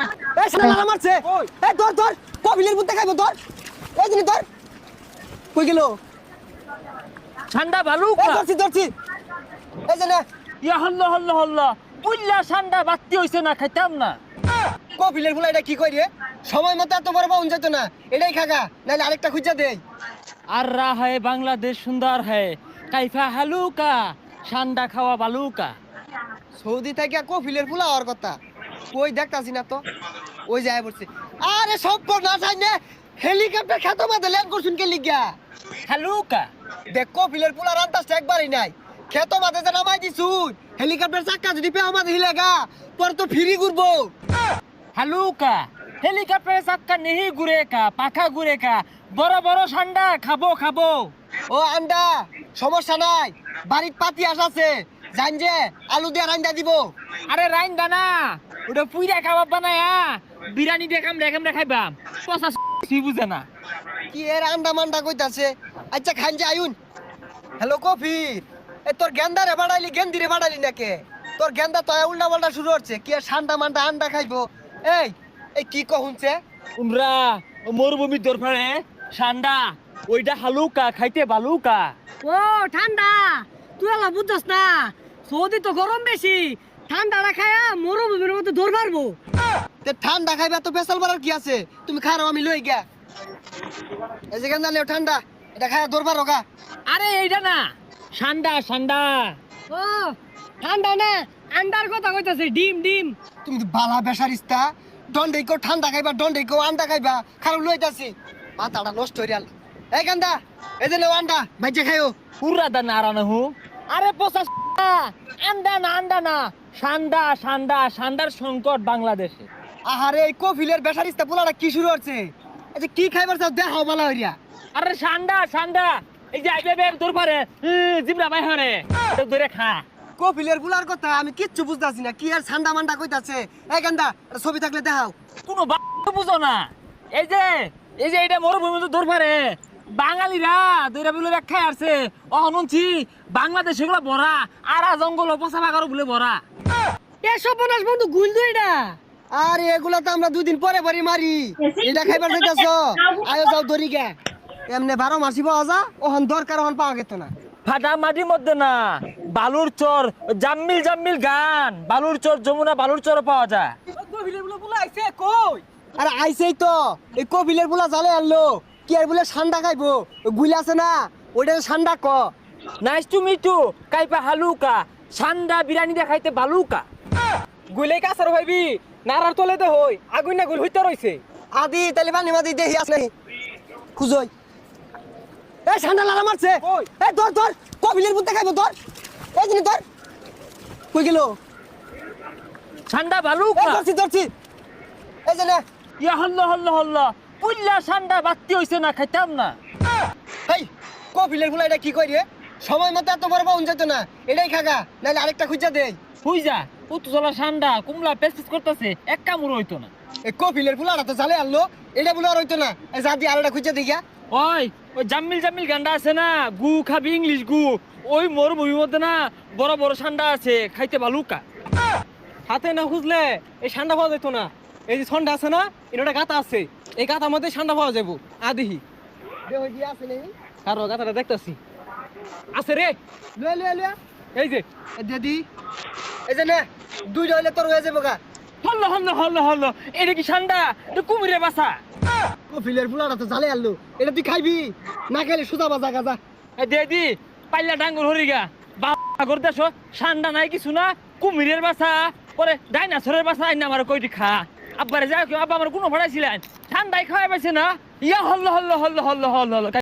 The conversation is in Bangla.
না। এই সামনে লালা মারছে। এই ধর ধর। কবিলের বুদ্ধে খাইবো ধর। এই জিনিস ধর। কই গেল? ঠান্ডা এই ধরছি ধরছি। এই যে না। ইয়া হল্ল হল্ল হল্ল। পুল্লা ঠান্ডা বাত্তি হইছে না খাইতাম না। ফুলা এটা কি কই রে? সময় মতো এত বড় পাউন যেত না। এটাই খাগা। নাহলে আরেকটা খুঁজা দেই। আর রা হয় বাংলাদেশ সুন্দর হয়। কাইফা হালুকা ঠান্ডা খাওয়া বালুকা। সৌদি থেকে কফিলের ফুলা হওয়ার কথা। কই দেখতাছি না তো? ওই যায় পড়ছে আরে সব না চাই না হেলিকপ্টার খেত মাঝে ল্যান্ড করছুন কে লিগা? হালুকা দেখ কফিলের ফুলা রান্তাসটা একবারই নাই। খেত মাঝে যে নামাই দিছুন হেলিকপ্টার চাক্কা যদি পেও মাঝে হিলেগা পরে তো ফিরি ঘুরবো। হালুকা হেলিকপ্টার চাক্কা নেহি ঘুরে কা পাখা ঘুরে কা। বড় বড় ঠান্ডা খাব খাব। ও আন্ডা সমস্যা নাই। বাড়ির পাতি আস আছে। জান যে আলু দিয়ে রান্দা দিব। আরে রাইন দানা ওটা পুইরা খাবার বানায়া বিরিয়ানি দেখাম দেখাম দেখাইবাম পচা সি বুঝে না। কি এর আন্ডা মান্ডা কইতাছে? আচ্ছা খান যে আয়ুন। হ্যালো কফি এ তোর গেন্দা রে বাড়াইলি গেন্দি রে বাড়াইলি নাকে? তোর গেন্দা তো উল্টা পাল্টা শুরু হচ্ছে। কি আর ঠান্ডা মান্ডা আন্ডা খাইবো? এই এই কি কহুনছে উমরা মরুভূমি দরফারে ঠান্ডা ওইটা হালুকা খাইতে বালুকা। ও ঠান্ডা। তুই আলা বুঝছস না। সৌদি তো গরম বেশি। ঠান্ডা রাখায়া মরুভূমির মধ্যে দৌড় মারবো। ঠান্ডা খাইবে তো পেশাল বাড়ার কি আছে? তুমি খারাপ আমি লই গিয়া। এই যে লেও ঠান্ডা এটা খায় দরবার রোগা আরে এইটা না ঠান্ডা ঠান্ডা। ও ঠান্ডা না আন্ডার কথা কইতাছে ডিম ডিম। তুমি তো বালা বেসারিস্তা। দণ্ডে কেউ ঠান্ডা খাইবা দণ্ডে কেউ আন্ডা খাইবা খারাপ লইতাছি। মাথাটা নষ্ট গেল এই গান্দা এই যে আন্ডা বাইচে খাইও। পুরা দা নারানা হু। আরে পচা আন্ডা না আন্ডা না। ঠান্ডা ঠান্ডা ঠান্ডার সংকট বাংলাদেশে। আহারে এই কফিলের বেসারিস্তা পোলাটা কি শুরু হচ্ছে এই যে কি খাইবার চাও দেখাও বালা হইয়া। আরে ঠান্ডা ঠান্ডা এই যে আইবে বে তোর পারে। জিবরা বাই হরে। এটা ধরে খা। কফিলের পোলার কথা আমি কিচ্ছু বুঝতাছি না। কি আর ঠান্ডা মান্ডা কইতাছে? এই গান্দা ছবি থাকলে দেখাও। কোনো বুঝো না। এই যে এই যে এটা মরুভূমি তো দূর পারে। বাঙালিরা দৈরা বলে ব্যাখ্যা আছে অহনুনছি বাংলাদেশ এগুলো ভরা আরা জঙ্গল পচা বাগারও বলে ভরা। এ সর্বনাশ বন্ধু গুল দুই এটা। আরে এগুলা তো আমরা দুদিন পরে পরে মারি। এটা খাইবার আয়ো যাও দরি গে এমনি বারো মাসি পাওয়া যা ওহন দরকার ওহন পাওয়া গেত না। ফাটা মাটির মধ্যে না বালুর চর জাম্মিল জাম্মিল গান। বালুর চর যমুনা বালুর চর পাওয়া যায়। আরে আইসেই তো। এই কপিলের বুলা জালে আনলো। কি আর বলে ঠান্ডা খাইবো? গুইলা আছে না ওইটা ঠান্ডা ক? নাইস টু মিট টু কাইপা হালুকা। সান্ডা বিরিয়ানি দেখাইতে বালুকা। গুলে কাছার ভাইবি নারার তলে দে হই আগুন না গুল হইতে রইছে। আদি তাহলে পানি মাদি দেখি আস নাই। খুঁজই। এই ঠান্ডা লালা মারছে? এই ধর ধর কপিলের বুদ্ধে খাইবো ধর। এই জিনিস ধর। কই গেল? সান্ডা বালুকা। ধরছি ধরছি। এই যে না। ইয়া হল্ল হল্ল হল্ল। পুল্লা সান্ডা বাত্তি হইছে না খাইতাম না। এই কপিলের ফুলা এটা কি কই রে? সময় মতো এত বড় পাউন যেত না। এটাই খাগা নাহলে আরেকটা খুঁজা উত্তজলা সান্ডা কুমলা পেস পেস করতেছে এক কামড় হইতো না। এই কপিলের ফুলাটা তো জালে আনলো। এটা বলে আর হইতো না। যা দিয়ে আরেকটা খুঁজা ওই ওই জাম্মিল জাম্মিল গান্ডা আছে না? গু খাবি ইংলিশ গু। ওই মধ্যে না বড় বড় সান্ডা আছে খাইতে বালুকা হাতে না খুঁজলে এই ঠান্ডা পাওয়া যেত না। এই যে ঠান্ডা আছে না এটা গাতা আছে। এই গাতার মধ্যে ঠান্ডা পাওয়া যাব আদিহি কারও গাতাটা দেখতাছি। আছে রে। এই যে। এই দে দি। এই যে না দুইটা হইলে তোর হয়ে যাব গা। হল্ল হল্ল হল্ল হল্ল। এটা কি সান্ডা? এটা কুমিরে বাসা কপিলের ফুলাটা তো জালে আনলো। এটা তুই খাইবি? না খাইলে সুদা বাজা গাজা। এ দে দি। পাইলা ডাঙ্গর হরিগা বাবা করে দেশ সান্ডা নাই কিছু না। কুমিরের বাসা পরে ডাইনাসরের বাসা আইনা আমার কইটি খা। আব্বারে যাও কেউ। আব্বা আমার কোনো ভাড়াইছিলেন ঠান্ডায় খাওয়া পাইছে না? ইয়া হল্ল হল্ল হল্ল হল্ল হল্ল হল্ল।